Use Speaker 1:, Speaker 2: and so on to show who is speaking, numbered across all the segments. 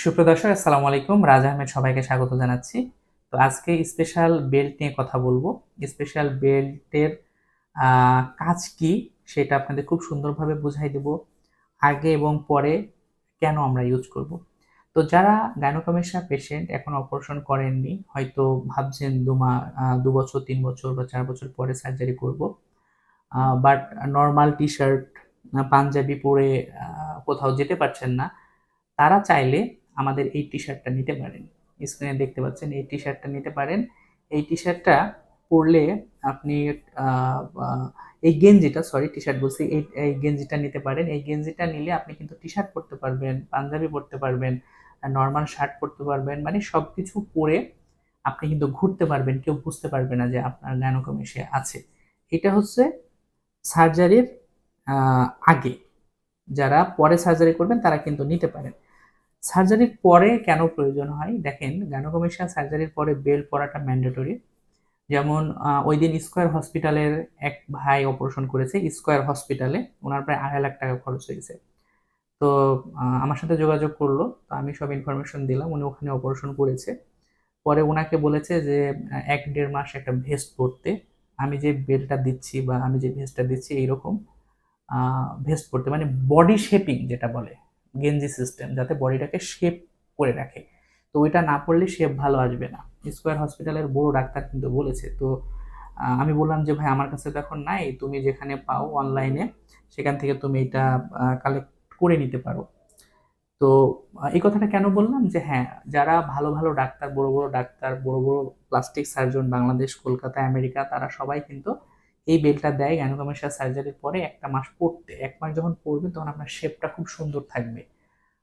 Speaker 1: সুপ্রিয় দর্শক, আসসালামু আলাইকুম। রাজা আহমেদ সবাইকে স্বাগত জানাচ্ছি। তো আজকে স্পেশাল বেল্ট নিয়ে কথা বলব। স্পেশাল বেল্টের কাজ কি সেটা আপনাদের খুব সুন্দরভাবে বুঝাই দেব। আগে এবং পরে কেন আমরা ইউজ করব। তো যারা গাইনোকমেশিয়া পেশেন্ট এখন অপারেশন করেননি, হয়তো ভাবছেন দু মা দু বছর, তিন বছর বা চার বছর পরে সার্জারি করব। But normal T shirt panjabi পরে কোথাও যেতে পারছেন না, তারা চাইলে আমাদের এই টি শার্টটা নিতে পারেন। স্ক্রিনে দেখতে পাচ্ছেন, এই টি শার্টটা নিতে পারেন। এই টি শার্টটা পরলে আপনি এই গেঞ্জিটা সরি টি শার্ট বলছি, এই এই গেঞ্জিটা নিতে পারেন। এই গেঞ্জিটা নিলে আপনি কিন্তু টি শার্ট পরতে পারবেন, পাঞ্জাবি পরতে পারবেন নর্মাল শার্ট পরতে পারবেন মানে সব কিছু পরে আপনি কিন্তু ঘুরতে পারবেন, কেউ বুঝতে পারবে না যে আপনার গ্যানোকমেশিয়া আছে। এটা হচ্ছে সার্জারির আগে। যারা পরে সার্জারি করবেন, তারা কিন্তু নিতে পারেন। সার্জারির পরে কেন প্রয়োজন হয়? দেখেন গ্যানোকমেশিয়া সার্জারির পরে বেল পরাটা ম্যান্ডেটরি। যেমন ওই দিন স্কোয়ার হসপিটালের এক ভাই অপারেশন করেছে স্কোয়ার হসপিটালে ওনার প্রায় আড়াই লাখ টাকা খরচ হয়েছে। তো আমার সাথে যোগাযোগ করল, তো আমি সব ইনফরমেশন দিলাম, উনি ওখানে অপারেশন করেছে। পরে ওনাকে বলেছে যে এক দেড় মাস একটা ভেস্ট পরতে। আমি যে বেলটা দিচ্ছি বা আমি যে ভেস্টটা দিচ্ছি, এইরকম ভেস্ট পরতে মানে বডি শেপিং যেটা বলে। গেঞ্জি সিস্টেম যাতে বডিটাকে শেপ করে রাখে। তো ওইটা না পড়লে শেপ ভালো আসবে না। স্কোয়ার হসপিটালের বড় ডাক্তার কিন্তু বলেছে। তো আমি বললাম যে, ভাই, আমার কাছে তো এখন নাই। তুমি যেখানে পাও অনলাইনে সেখান থেকে তুমি এটা কালেক্ট করে নিতে পারো। তো এই কথাটা কেন বললাম? যে হ্যাঁ যারা ভালো ভালো ডাক্তার, বড় বড় ডাক্তার, বড় বড় plastic surgeon Bangladesh, Kolkata, America, তারা সবাই কিন্তু এই বেলটা দেয় গ্যানোকমেশিয়া সার্জারির পরে একটা মাস পড়তে। এক মাস যখন পড়বে, তখন আপনার শেপটা খুব সুন্দর থাকবে।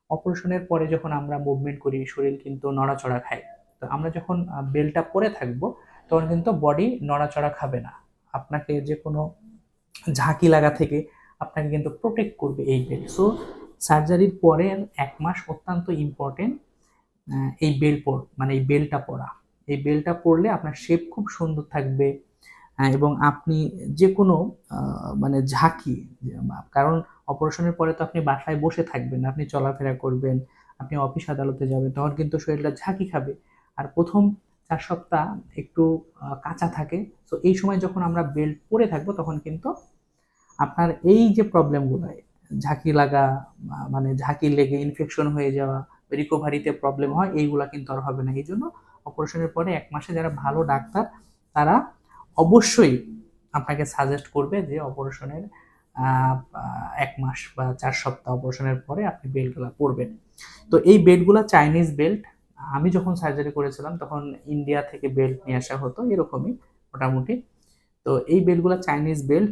Speaker 1: অপারেশনের পরে যখন আমরা মুভমেন্ট করি, শরীর কিন্তু নড়াচড়া খায়। তো আমরা যখন বেলটা পরে থাকব, তখন কিন্তু বডি নড়াচড়া খাবে না। আপনাকে যে কোনো ঝাঁকি লাগা থেকে আপনাকে কিন্তু প্রোটেক্ট করবে এই বেল সো সার্জারির পরের এক মাস অত্যন্ত ইম্পর্টেন্ট এই বেল পর মানে এই বেলটা পরা। এই বেলটা পরলে আপনার শেপ খুব সুন্দর থাকবে। এবং আপনি যে কোনো মানে ঝাঁকি কারণ অপারেশনের পরে তো আপনি বাসায় বসে থাকবেন, আপনি চলাফেরা করবেন, আপনি অফিস আদালতে যাবেন, তখন কিন্তু শরীরটা ঝাঁকি খাবে। আর প্রথম চার সপ্তাহ একটু কাঁচা থাকে, তো এই সময় যখন আমরা বেল্ট পরে থাকব, তখন কিন্তু আপনার এই যে প্রবলেমগুলো ঝাঁকি লাগা মানে ঝাঁকি লেগে ইনফেকশন হয়ে যাওয়া রিকভারিতে প্রবলেম হয়, এইগুলা কিন্তু আর হবে না। এই জন্য অপারেশনের পরে এক মাসে যারা ভালো ডাক্তার, তারা অবশ্যই আপনাকে সাজেস্ট করবে যে অপারেশনের এক মাস বা চার সপ্তাহ অপারেশনের পরে আপনি বেল্টগুলো পরবেন। তো এই বেল্টগুলো চাইনিজ বেল্ট আমি যখন সার্জারি করেছিলাম তখন ইন্ডিয়া থেকে বেল্ট নিয়ে আসা হতো এরকমই মোটামুটি। তো এই বেল্টগুলো চাইনিজ বেল্ট